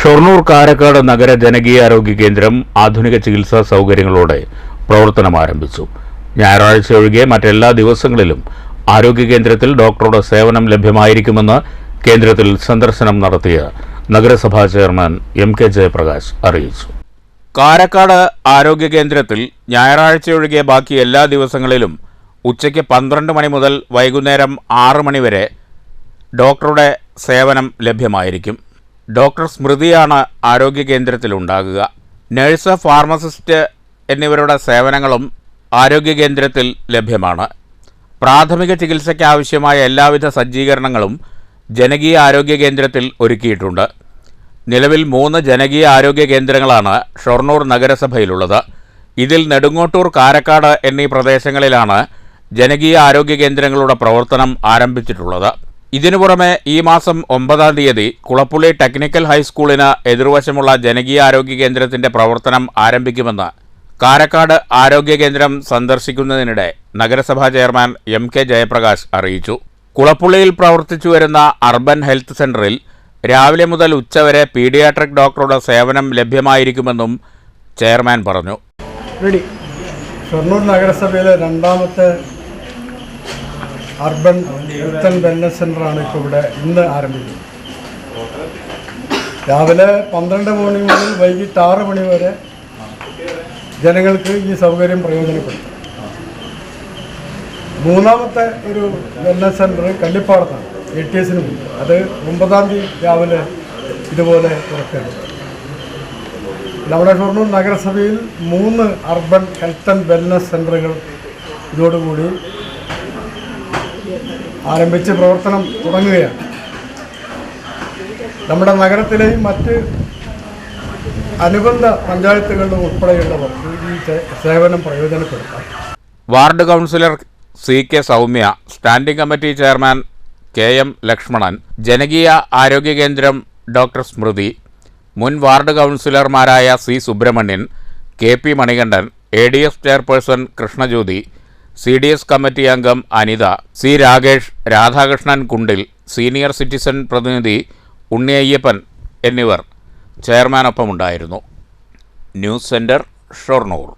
ഷൊർണൂർ കാരക്കാട് നഗര ജനകീയാരോഗ്യ കേന്ദ്രം ആധുനിക ചികിത്സാ സൗകര്യങ്ങളോടെ പ്രവർത്തനം ആരംഭിച്ചു. ഞായറാഴ്ച ഒഴികെ മറ്റെല്ലാ ദിവസങ്ങളിലും ആരോഗ്യ കേന്ദ്രത്തിൽ ഡോക്ടറുടെ സേവനം ലഭ്യമായിരിക്കുമെന്ന് കേന്ദ്രത്തിൽ സന്ദർശനം നടത്തിയ നഗരസഭാ ചെയർമാൻ എം കെ ജയപ്രകാശ് അറിയിച്ചു. കാരക്കാട് ആരോഗ്യ കേന്ദ്രത്തിൽ ഞായറാഴ്ച ഒഴികെ ബാക്കി എല്ലാ ദിവസങ്ങളിലും ഉച്ചയ്ക്ക് പന്ത്രണ്ട് മണി മുതൽ വൈകുന്നേരം ആറ് മണിവരെ ഡോക്ടറുടെ സേവനം ലഭ്യമായിരിക്കും. ഡോക്ടർ സ്മൃതിയാണ് ആരോഗ്യ കേന്ദ്രത്തിലുണ്ടാകുക നഴ്സ് ഫാർമസിസ്റ്റ് എന്നിവരുടെ സേവനങ്ങളും ആരോഗ്യ കേന്ദ്രത്തിൽ ലഭ്യമാണ്. പ്രാഥമിക ചികിത്സയ്ക്ക് ആവശ്യമായ എല്ലാവിധ സജ്ജീകരണങ്ങളും ജനകീയ ആരോഗ്യ കേന്ദ്രത്തിൽ ഒരുക്കിയിട്ടുണ്ട്. നിലവിൽ മൂന്ന് ജനകീയ ആരോഗ്യ കേന്ദ്രങ്ങളാണ് ഷൊർണൂർ നഗരസഭയിലുള്ളത്. ഇതിൽ നെടുങ്ങോട്ടൂർ കാരക്കാട് എന്നീ പ്രദേശങ്ങളിലാണ് ജനകീയ ആരോഗ്യ കേന്ദ്രങ്ങളുടെ പ്രവർത്തനം ആരംഭിച്ചിട്ടുള്ളത്. ഇതിനു പുറമെ ഈ മാസം ഒമ്പതാം തീയതി കുളപ്പുള്ളി ടെക്നിക്കൽ ഹൈസ്കൂളിന് എതിർവശമുള്ള ജനകീയ ആരോഗ്യ കേന്ദ്രത്തിന്റെ പ്രവർത്തനം ആരംഭിക്കുമെന്ന് കാരക്കാട് ആരോഗ്യ കേന്ദ്രം സന്ദർശിക്കുന്നതിനിടെ നഗരസഭാ ചെയർമാൻ എം കെ ജയപ്രകാശ് അറിയിച്ചു. കുളപ്പുള്ളിയിൽ പ്രവർത്തിച്ചു വരുന്ന അർബൻ ഹെൽത്ത് സെന്ററിൽ രാവിലെ മുതൽ ഉച്ചവരെ പീഡിയാട്രിക് ഡോക്ടറുടെ സേവനം ലഭ്യമായിരിക്കുമെന്നും ചെയർമാൻ പറഞ്ഞു. ഷൊർണൂർ നഗരസഭയിലെ രണ്ടാമത്തെ അർബൻ ഹെൽത്ത് ആൻഡ് വെൽനസ് സെന്ററാണ് ഇപ്പോൾ ഇവിടെ ഇന്ന് ആരംഭിക്കുന്നത്. രാവിലെ പന്ത്രണ്ട് മണി മുതൽ വൈകിട്ട് ആറ് മണി വരെ ജനങ്ങൾക്ക് ഈ സൗകര്യം പ്രയോജനപ്പെടുത്തും. മൂന്നാമത്തെ ഒരു വെൽനസ് സെന്റർ കല്ലിപ്പാടത്താണ് എ ടി എസിന് മുമ്പ് അത് ഒമ്പതാം തീയതി രാവിലെ ഇതുപോലെ തുറക്കുകയാണ്. നമ്മുടെ ഷൊർണൂർ നഗരസഭയിൽ മൂന്ന് അർബൻ ഹെൽത്ത് ആൻഡ് വെൽനസ് സെന്ററുകൾ ഇതോടുകൂടി ആരംഭിച്ച് പ്രവർത്തനം തുടങ്ങുകയാണ്. നമ്മുടെ നഗരത്തിലെയും മറ്റ് അനുബന്ധ പഞ്ചായത്തുകളിലും ഉൾപ്പെടെയുള്ളവർക്ക് ഈ സേവനം പ്രയോജനപ്പെടുത്താം. Ward councillor C K Soumya standing committee chairman K M Lakshmanan ജനകീയ ആരോഗ്യ കേന്ദ്രം ഡോക്ടർ സ്മൃതി മുൻ വാർഡ് കൗൺസിലർമാരായ C Subramanian K P Manikandan A D F chairperson Krishnajyothi C D S committee അംഗം അനിത സി രാകേഷ് രാധാകൃഷ്ണൻ കുണ്ടിൽ സീനിയർ സിറ്റിസൺ പ്രതിനിധി ഉണ്ണിയയ്യപ്പൻ എന്നിവർ ചെയർമാനൊപ്പമുണ്ടായിരുന്നു. News centre Shoranur.